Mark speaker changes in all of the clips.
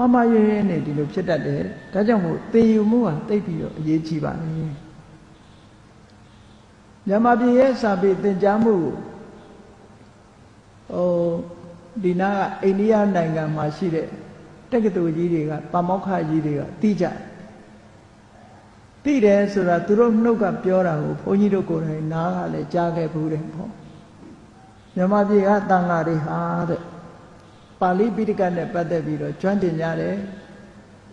Speaker 1: မမရင်းရင်းနေဒီလိုဖြစ်တတ်တယ်ဒါကြောင့်မို့သင်ယူမှုဟာတိတ်ပြီးတော့အရေးကြီးပါလေမြန်မာပြည်ရဲ့စာပေသင်ကြားမှုဟိုဒီနာကအိန္ဒိယနိုင်ငံမှာရှိတဲ့တက္ကသိုလ်ကြီးတွေကပါမောက္ခကြီးတွေကသိကြတယ်သိတယ်ဆိုတာသူတို့နှုတ်ကပြောတာကိုဘုန်းကြီးတို့ကိုယ်တိုင်နားကလည်းကြားခဲ့ဘူးတယ်ပေါ့မြန်မာပြည်ကတန်ဃာတွေဟာတဲ့ ပါဠိပိဋကတ်နဲ့ပတ်သက်ပြီးတော့ကျွမ်းတင်ကြတယ်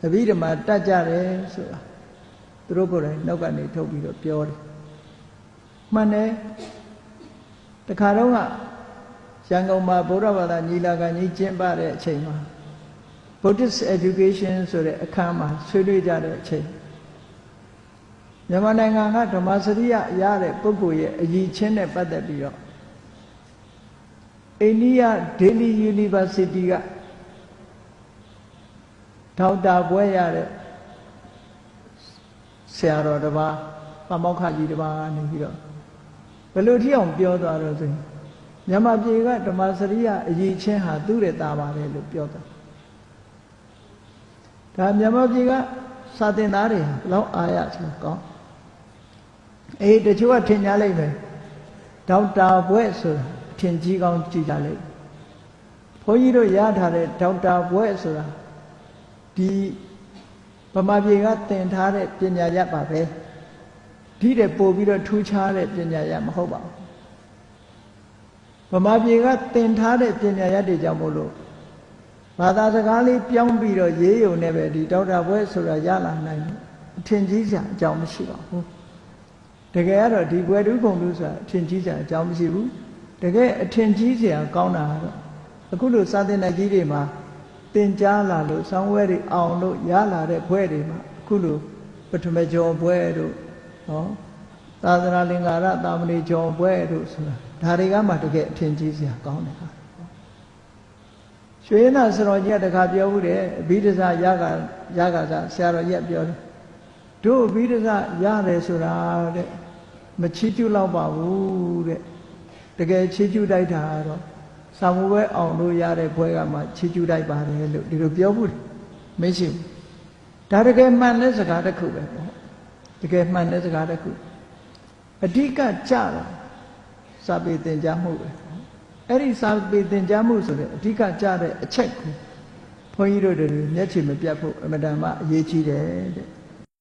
Speaker 1: တပည့်ဓမ္မတတ်ကြတယ်ဆိုတာသူတို့ကိုယ်တိုင်နှုတ်ကနေထုတ်ပြီးတော့ပြောတယ်မှန်တယ်တခါတော့ကရန်ကုန်မှာဗုဒ္ဓဘာသာညီလာခံကြီးကျင်းပတဲ့အချိန်မှာ Buddhist education ဆိုတဲ့အခမ်းမှာဆွေးနွေးကြတဲ့အချိန်မြန်မာနိုင်ငံကဓမ္မစရိယရတဲ့ပုဂ္ဂိုလ်ရဲ့အည်ချင်းနဲ့ပတ်သက်ပြီးတော့ အိန္ဒိယ Delhi University ကဒေါက်တာဘွဲရတဲ့ဆရာတော်တစ်ပါးပမောက္ခကြီးတစ်ပါးနေပြီးတော့ဘယ်လိုထိအောင်ပြောသွားတော့ဆိုရင်မြန်မာပြည်ကဓမ္မစရိယအည်ချင်းဟာသူ့ရဲ့တာပါတယ်လို့ပြောတာဒါမြန်မာပြည်ကစာသင်သားတွေဟာဘလောက်အားရဆိုကောင်းအေးတချို့ကထင်ကြလိမ့်မယ်ဒေါက်တာဘွဲ့ဆိုတာ ထင်ကြီးကောင်းကြည့်ကြလိမ့်ဘုန်းကြီးတို့ရထားတဲ့ဒေါက်တာဘွဲ့ဆိုတာဒီဗမာပြည်ကသင်ထားတဲ့ပညာရပါပဲဒီတဲ့ပို့ပြီးတော့ထူးခြားတဲ့ပညာရမဟုတ်ပါဘူးဗမာပြည်ကသင်ထားတဲ့ပညာရတွေကြောင့်မို့လို့ဘာသာစကားလေးပြောင်းပြီးတော့ရေးရုံနဲ့ပဲဒီဒေါက်တာဘွဲ့ဆိုတာရလာနိုင်တယ်အထင်ကြီးစရာအကြောင်းမရှိပါဘူးတကယ်ကတော့ဒီဘွယ်တူးခုံတူးဆိုတာအထင်ကြီးစရာအကြောင်းမရှိဘူး တကယ်အထင်ကြီးစရာကောင်းတာကတော့အခုလိုစာသင်တဲ့ကြီးတွေမှာသင်ကြားလာလို့ဆောင်းဝဲတွေအောင်လို့ရလာတဲ့ဘွဲတွေမှာအခုလိုပထမကျော်ဘွဲတို့ဟောသာသနာလင်္ကာရတာမဏေကျော်ဘွဲတို့ဆိုတာဒါတွေကမှတကယ်အထင်ကြီးစရာကောင်းတယ်ဟာရွှေနာစတော်ကြီးကတခါပြောဘူးတယ်အဘိဓဇရကရကစားဆရာတော်ကြီးကပြောတယ်တို့အဘိဓဇရတယ်ဆိုတာတဲ့မချီးကျူးလောက်ပါဘူးတဲ့ တကယ်ချီးကျူးတိုက်တာကတော့စာမဘွဲအောင်လို့ရတဲ့ဘွဲကမှချီးကျူးတိုက်ပါတယ်လို့ဒီလိုပြောဘူးမရှိဘူးဒါတကယ်မှန်တဲ့စကားတစ်ခုပဲပေါ့တကယ်မှန်တဲ့စကားတစ်ခုအဓိကကြတာစာပေသင်ကြားမှုပဲအဲ့ဒီစာပေသင်ကြားမှုဆိုတဲ့အဓိကကြတဲ့အချက်ကိုဘုန်းကြီးတို့တွေမျက်ခြေမပြတ်ဖို့အမတန်မှအရေးကြီးတယ်တဲ့